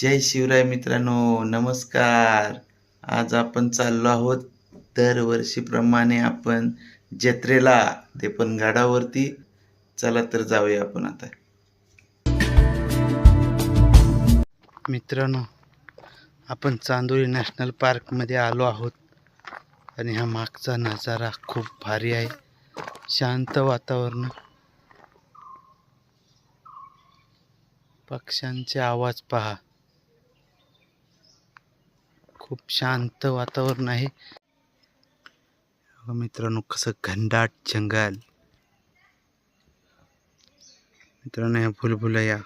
जय शिवराय मित्रांनो नमस्कार. आज आपण चाललो आहोत दरवर्षीप्रमाणे आपण जत्रेला ते पण गाडावरती चला तर जाऊया आपण आता. मित्रांनो आपण चांदोली नॅशनल पार्कमध्ये आलो आहोत. आणि हा मागचा नजारा खूप भारी आहे. शांत वातावरण. पक्ष्यांचे आवाज पहा. खूप शांत वातावरण आहे. मित्रांनो कसं घनदाट जंगल. मित्रांनो ह्या भुलभुलया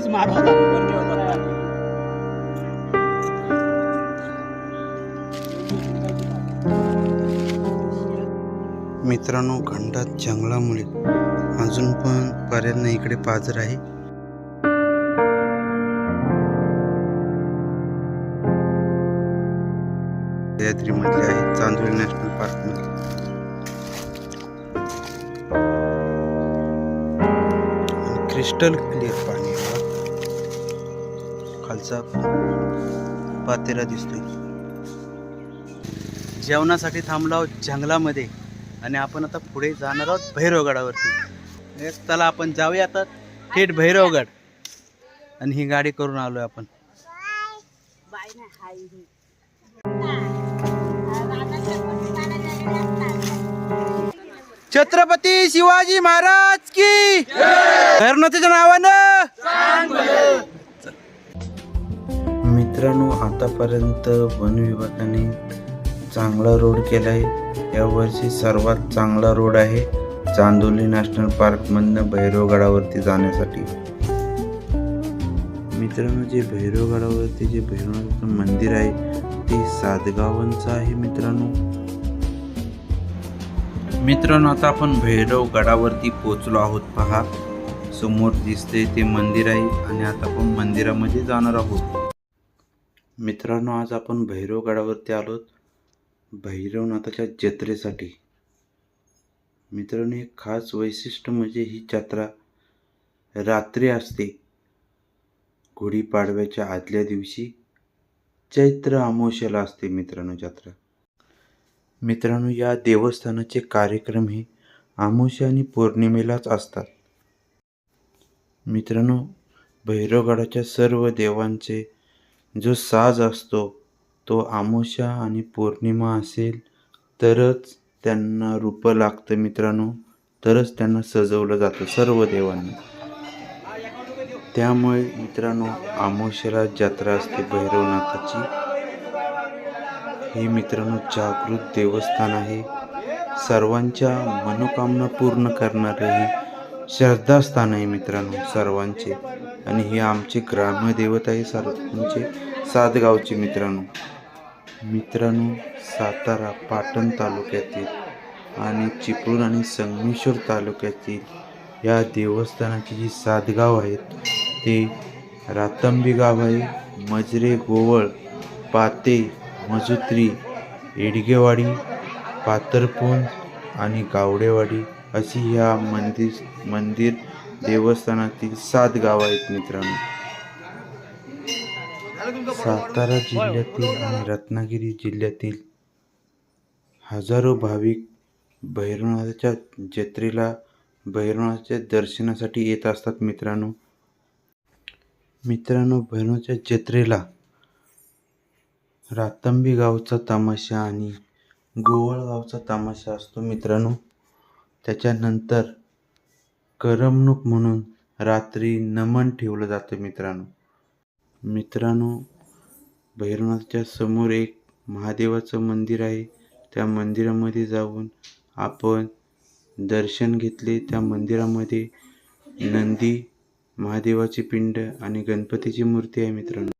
नशीब मारवा मित्रांनो घंटात जंगलामुळे अजून पण पर्यंत इकडे पाझर आहे. सह्याद्रीमधले आहे चांदोली नॅशनल पार्कमध्ये. क्रिस्टल क्लिअर पाणी. आहे बघा. खालचा पातेरा दिसतोय. जेवणासाठी थांबलो आहोत जंगलामध्ये आणि आपण आता पुढे जाणार आहोत भैरवगडावरती. त्याला चला आपण जाऊया आता थेट भैरवगड. आणि ही गाडी करून आलोय आपण. छत्रपती शिवाजी महाराज की! भैरवनाथाच्या नावानं मित्रांनो आतापर्यंत वन विभागाने चांगला रोड केला आहे यावर्षी सर्वात चांगला रोड आहे चांदोली नॅशनल पार्कमधनं भैरवगडावरती जाण्यासाठी. मित्रांनो जे भैरवगडावरती जे भैरवनाथचं मंदिर आहे ते सातगावांचं आहे मित्रांनो. मित्रांनो आता आपण भैरव गडावरती पोचलो आहोत. पहा समोर दिसते ते मंदिर आहे आणि आता आपण मंदिरामध्ये जाणार आहोत. मित्रांनो आज आपण भैरव गडावरती आलोत. भैरवनाथाच्या जत्रेसाठी. मित्रांनो एक खास वैशिष्ट्य म्हणजे ही जत्रा रात्री असते. गुढीपाडव्याच्या आदल्या दिवशी चैत्र अमावस्याला असते मित्रांनो जत्रा. मित्रांनो या देवस्थानाचे कार्यक्रम हे अमावस्या आणि पौर्णिमेलाच असतात. मित्रांनो भैरवगडाच्या सर्व देवांचे जो साज असतो तो अमावस्या आणि पौर्णिमा असेल तरच त्यांना रूपं लागतं मित्रांनो. तरच त्यांना सजवलं जातं सर्व देवांनी. त्यामुळे मित्रांनो अमावस्याला जत्रा असते भैरवनाथाची. हे मित्रांनो जागृत देवस्थान आहे. सर्वांच्या मनोकामना पूर्ण करणारे हे श्रद्धास्थान आहे मित्रांनो सर्वांचे. आणि हे आमचे ग्रामदैवत आहे सर्वांचे सातगावचे मित्रांनो. मित्रांनो सातारा पाटण तालुक्यातील आणि चिपळूण आणि संगमेश्वर तालुक्यातील या देवस्थानाची जी सात गाव आहेत ते रातंबी गाव आहे मजरे गोवळ पाते मजुत्री एडगेवाडी पातरपून आणि गावडेवाडी अशी या मंदिर मंदिर देवस्थानातील सात गाव आहेत मित्रांनो. सातारा जिल्ह्यातील आणि रत्नागिरी जिल्ह्यातील हजारो भाविक भैरवनाथाच्या जत्रेला भैरवनाथाच्या दर्शनासाठी येत असतात मित्रांनो. मित्रांनो भैरवनाथच्या जत्रेला रातंबी गावचा तमाशा आणि गोवळ गावचा तमाशा असतो मित्रांनो. त्याच्यानंतर करमणूक म्हणून रात्री नमन ठेवलं जातं मित्रांनो. मित्रांनो भैरवनाथच्या समोर एक महादेवाचं मंदिर आहे. त्या मंदिरामध्ये जाऊन आपण दर्शन घेतले. त्या मंदिरामध्ये नंदी महादेवाची पिंड आणि गणपतीची मूर्ती आहे मित्रांनो.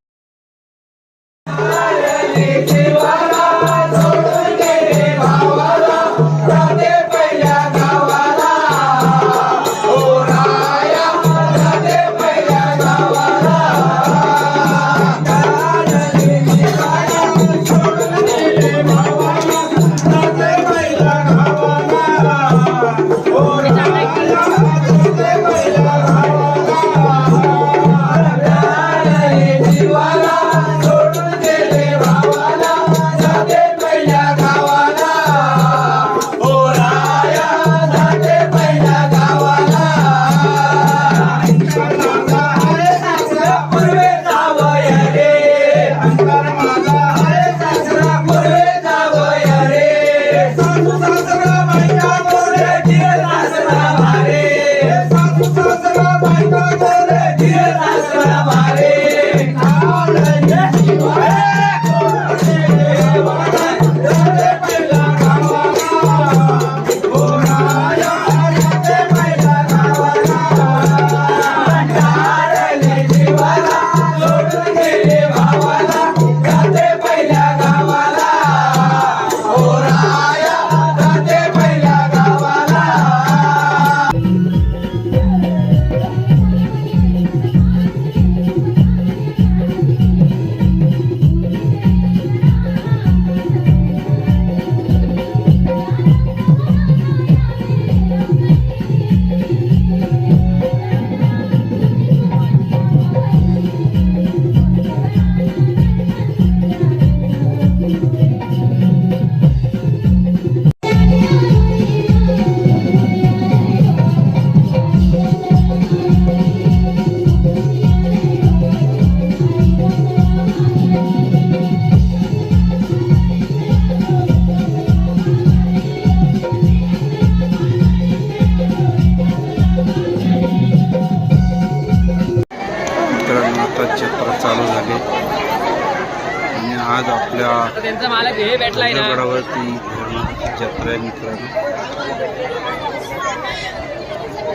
आता जत्रा चालू झाली. आणि आज आपल्या गडावरती जत्रा मित्रांनो.